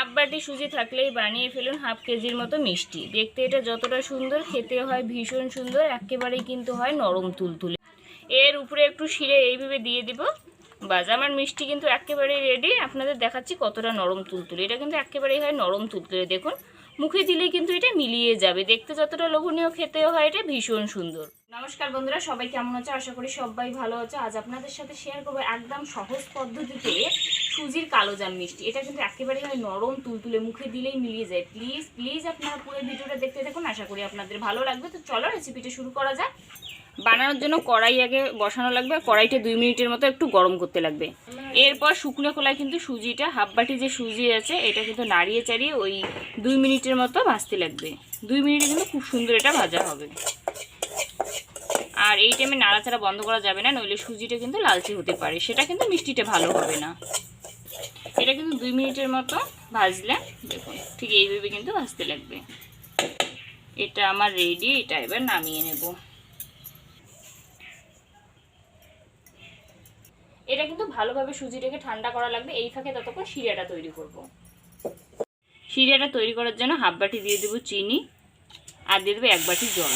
Half বাটি সুজি থাকলেই বানিয়ে ফেলুন হাফ কেজির মতো মিষ্টি। দেখতে এটা যতটা সুন্দর খেতে হয় ভীষণ সুন্দর, একেবারেই কিন্তু হয় নরম তুলতুলে। এর উপরে একটু শিরে এইভাবে দিয়ে দিব। বাজ আমার মিষ্টি কিন্তু একেবারেই রেডি আপনাদের দেখাচ্ছি কতটা নরম তুলতুলে। এটা কিন্তু একেবারেই হয় নরম তুলতুলে, দেখুন। মুখে দিলেই কিন্তু এটা মিলিয়ে যাবে। দেখতে যতটা লোভনীয়, খেতেও হয় এটা ভীষণ সুন্দর। নমস্কার বন্ধুরা, সবাই কেমন আছে? আশা করি সবাই ভালো আছে। আজ আপনাদের সাথে শেয়ার করব একদম সহজ পদ্ধতিতে সুজির কালো জাম মিষ্টি। এটা কিন্তু একেবারেই হয় নরম, তুলতুলে মুখে দিলেই মিলিয়ে যায়। প্লিজ প্লিজ আপনারা পুরো ভিডিওটা দেখতে দেখুন আশা করি আপনাদের ভালো লাগবে। তো চলো রেসিপিটা শুরু করা যাক। বানানোর জন্য কড়াই আগে বসানো লাগবে। কড়াইটা দুই মিনিটের মতো একটু গরম করতে লাগবে। এরপর শুকনো খোলায় কিন্তু সুজিটা হাফ বাটি যে সুজি আছে, এটা কিন্তু নাড়িয়ে চাড়িয়ে ওই দুই মিনিটের মতো ভাজতে লাগবে। দুই মিনিটে কিন্তু খুব সুন্দর এটা ভাজা হবে। আর এই টাইমে নাড়াচাড়া বন্ধ করা যাবে না, নইলে সুজিটা কিন্তু লালচে হতে পারে। সেটা কিন্তু মিষ্টিটা ভালো হবে না। এটা কিন্তু দুই মিনিটের মতো ভাজলে, দেখুন, ঠিক এইভাবে কিন্তু ভাজতে লাগবে। এটা আমার রেডি এটা এবার নামিয়ে নেব। এটা কিন্তু ভালোভাবে সুজিটাকে ঠান্ডা করা লাগবে, এই ফাঁকে ততক্ষণ শিরাটা তৈরি করব। শিরাটা তৈরি করার জন্য হাফ বাটি দিয়ে দেবো চিনি, আর দিয়ে দেবো এক বাটি জল।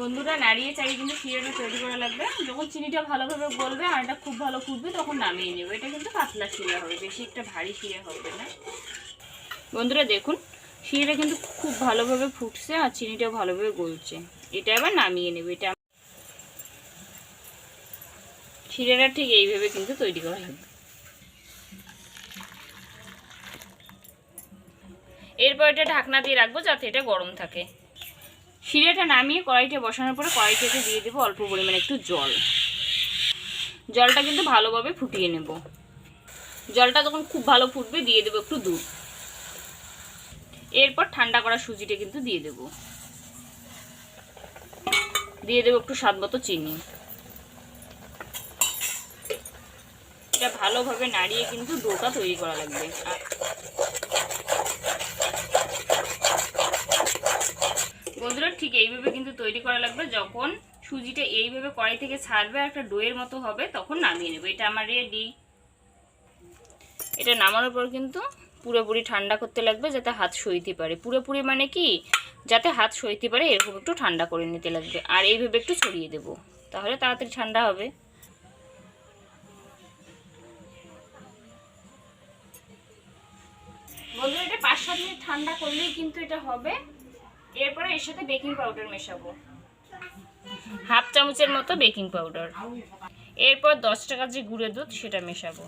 বন্ধুরা নাড়িয়ে চাড়িয়ে কিন্তু শিরাটা তৈরি করা লাগবে। যখন চিনিটা ভালোভাবে গলবে, আর এটা খুব ভালো ফুটবে, তখন নামিয়ে নেবে। এটা কিন্তু পাতলা শিরা হবে, বেশি একটা ভারী শিরা হবে না। বন্ধুরা দেখুন, শিরাটা কিন্তু খুব ভালোভাবে ফুটছে আর চিনিটাও ভালোভাবে গলছে। এটা আবার নামিয়ে নেবে, এটা শিরাটা ঠিক এইভাবে কিন্তু তৈরি করা লাগবে। এরপর এটা ঢাকনা দিয়ে রাখব যাতে এটা গরম থাকে। শিরাটা নামিয়ে কড়াইতে বসানোর পরে কড়াইটাতে দিয়ে দেবো অল্প পরিমাণে একটু জল। জলটা কিন্তু ভালোভাবে ফুটিয়ে নেব। জলটা যখন খুব ভালো ফুটবে, দিয়ে দেবো একটু দুধ। এরপর ঠান্ডা করা সুজিটা কিন্তু দিয়ে দেব। দিয়ে দেবো একটু স্বাদ মতো চিনি। এটা ভালোভাবে নাড়িয়ে কিন্তু ডোটা তৈরি করা লাগবে আর বন্ধুরা ঠিক এইভাবে কিন্তু তৈরি করা লাগবে। যখন সুজিটা এইভাবে কড়াই থেকে ছাড়বে একটা ডোয়ের মতো হবে, তখন নামিয়ে নেবে। এটা আমার রেডি এটা নামানোর পর কিন্তু পুরোপুরি ঠান্ডা করতে লাগবে যাতে হাত সইতে পারে। পুরোপুরি মানে কি? যাতে হাত সইতে পারে, এরকম একটু ঠান্ডা করে নিতে লাগবে। আর এইভাবে একটু ছড়িয়ে দেব। তাহলে তাড়াতাড়ি ঠান্ডা হবে। বন্ধুরা এটা পাঁচ সাত মিনিট ঠান্ডা করলেই কিন্তু এটা হবে। এরপরে এর সাথে বেকিং পাউডার মেশাবো। হাফ চামচের মতো বেকিং পাউডার। এরপর দশ টাকার যে গুঁড়ো দুধ, সেটা মেশাবো।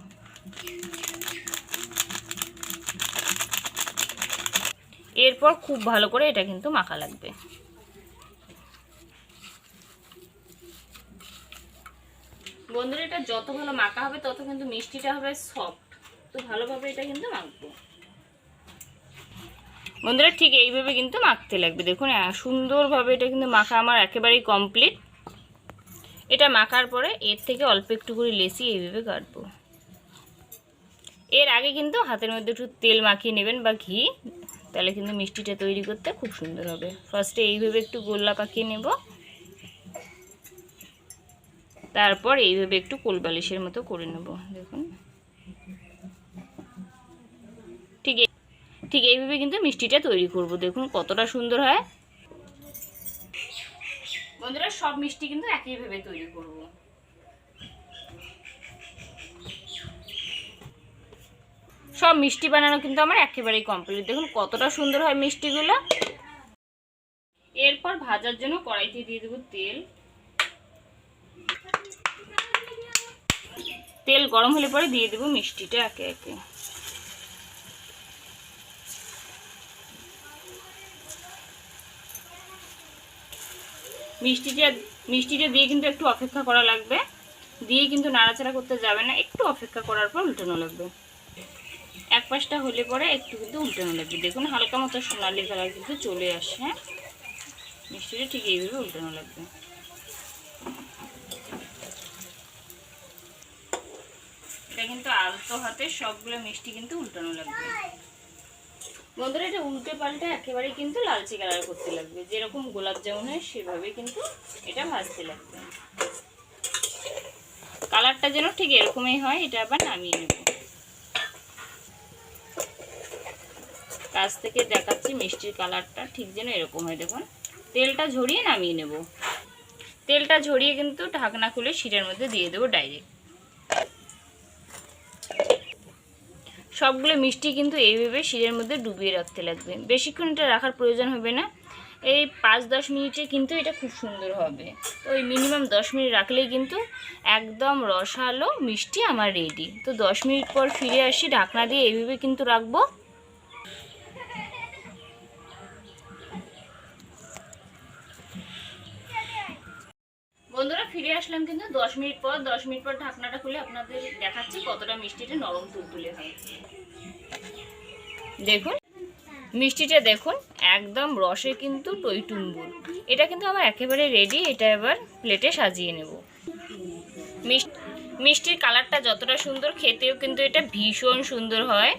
এরপর খুব ভালো করে এটা কিন্তু মাখা লাগবে। বন্ধুরা, এটা যত ভালো মাখা হবে, তত কিন্তু মিষ্টিটা হবে সফট তো ভালোভাবে এটা কিন্তু মাখবো। বন্ধুরা ঠিক এইভাবে কিন্তু মাখতে লাগবে। দেখুন সুন্দরভাবে এটা কিন্তু মাখা আমার একেবারেই কমপ্লিট এটা মাখার পরে এর থেকে অল্প একটু করে লেসি এইভাবে কাটবো। এর আগে কিন্তু হাতের মধ্যে একটু তেল মাখিয়ে নেবেন বা ঘি, তাহলে কিন্তু মিষ্টিটা তৈরি করতে খুব সুন্দর হবে। ফার্স্টে এইভাবে একটু গোল্লা পাকিয়ে নেব। তারপর এইভাবে একটু কোলবালিশের মতো করে নেব। দেখুন ঠিক এই- ঠিক এইভাবে কিন্তু মিষ্টিটা তৈরি করব। দেখুন কতটা সুন্দর হয়। বন্ধুরা, সব মিষ্টি কিন্তু একইভাবে তৈরি করব। সব মিষ্টি বানানো কিন্তু আমার একেবারেই কমপ্লিট দেখুন কতটা সুন্দর হয় মিষ্টিগুলো। এরপর ভাজার জন্য কড়াইতে দিয়ে দেবো তেল। তেল গরম হলে পরে দিয়ে দেবো মিষ্টিটা একে একে। মিষ্টিটা মিষ্টিটা দিয়ে কিন্তু একটু অপেক্ষা করা লাগবে। দিয়ে কিন্তু নাড়াচাড়া করতে যাবে না, একটু অপেক্ষা করার পর উল্টানো লাগবে। এক পাশটা হলে পরে একটু কিন্তু উল্টানো লাগবে। দেখুন, হালকা মতো সোনালি কালার কিন্তু চলে আসে হ্যাঁ? মিষ্টিটা ঠিক এইভাবে উল্টানো লাগবে। এটা কিন্তু আলতো হাতে সবগুলো মিষ্টি কিন্তু উল্টানো লাগবে। বন্ধুরা এটা উল্টে পাল্টে একেবারে কিন্তু লালচে কালার করতে লাগবে। যেরকম গোলাপ জামুন হয় সেভাবে কিন্তু এটা ভাজতে লাগবে। কালার কালারটা যেন ঠিক এরকমই হয়, এটা আবার নামিয়ে নেব। কাছ থেকে দেখাচ্ছি মিষ্টির কালারটা, ঠিক যেন এরকম হয়। দেখুন, তেলটা ঝরিয়ে নামিয়ে নেব। তেলটা ঝরিয়ে কিন্তু ঢাকনা খুলে শিরের মধ্যে দিয়ে দেবো ডাইরেক্ট সবগুলো মিষ্টি কিন্তু এইভাবে শিরের মধ্যে ডুবিয়ে রাখতে লাগবে। বেশিক্ষণ এটা রাখার প্রয়োজন হবে না। এই পাঁচ দশ মিনিটে কিন্তু এটা খুব সুন্দর হবে। তো ওই মিনিমাম দশ মিনিট রাখলেই কিন্তু একদম রসালো মিষ্টি আমার রেডি তো দশ মিনিট পর ফিরে আসি, ঢাকনা দিয়ে এইভাবে কিন্তু রাখব। বন্ধুরা ফিরে আসলাম কিন্তু দশ মিনিট পর, দশ মিনিট পর ঢাকনাটা খুলে আপনাদের দেখাচ্ছি কতটা মিষ্টিটা নরম তুলতুলে হয়। দেখুন, মিষ্টিটা দেখুন, একদম রসে কিন্তু টইটুম্বুর। এটা কিন্তু আমার একেবারে রেডি এটা এবার প্লেটে সাজিয়ে নেব। মিষ্টি, মিষ্টির কালারটা যতটা সুন্দর, খেতেও কিন্তু এটা ভীষণ সুন্দর হয়।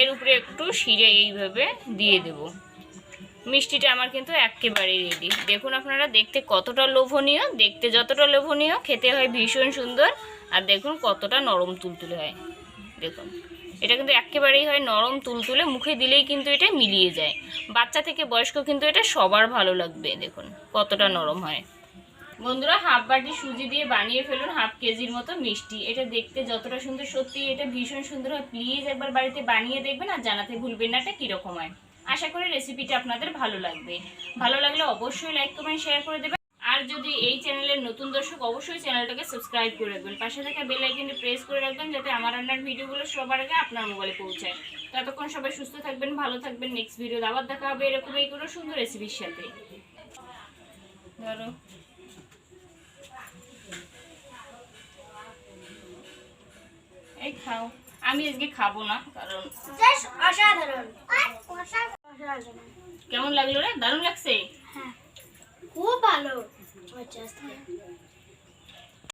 এর উপরে একটু শিরে এইভাবে দিয়ে দেব। মিষ্টিটা আমার কিন্তু একেবারে রেডি দেখুন আপনারা, দেখতে কতটা লোভনীয়, দেখতে যতটা লোভনীয়, খেতে হয় ভীষণ সুন্দর, আর দেখুন কতটা নরম তুলতুলে হয়। দেখুন, এটা কিন্তু একেবারেই হয় নরম তুলতুলে, মুখে দিলেই কিন্তু এটা মিলিয়ে যায়। বাচ্চা থেকে বয়স্ক কিন্তু এটা সবার ভালো লাগবে, দেখুন কতটা নরম হয়। বন্ধুরা হাফ বাটি সুজি দিয়ে বানিয়ে ফেলুন হাফ কেজির মতো মিষ্টি। এটা দেখতে যতটা সুন্দর সত্যি এটা ভীষণ সুন্দর হয়। প্লিজ একবার বাড়িতে বানিয়ে দেখবেন আর জানাতে ভুলবেন না এটা কীরকম হয়। আশা করি রেসিপিটা আপনাদের ভালো লাগবে। ভালো লাগলে অবশ্যই লাইক কমেন্ট শেয়ার করে দেবেন। আর যদি এই চ্যানেলের নতুন দর্শক, অবশ্যই চ্যানেলটাকে সাবস্ক্রাইব করে রাখবেন। পাশে থাকা বেল আইকনটি প্রেস করে রাখবেন, যাতে আমার রান্নার ভিডিওগুলো সবার আগে আপনার মোবাইলে পৌঁছায়। ততক্ষণ সবাই সুস্থ থাকবেন, ভালো থাকবেন। নেক্সট ভিডিও আবার দেখা হবে এরকমই কোনো সুন্দর রেসিপির সাথে। ধরো। এই খাও। আমি আজকে খাব না কারণ অসাধারণ। কেমন লাগল রে? দারুণ লাগছে? হ্যাঁ খুব ভালো।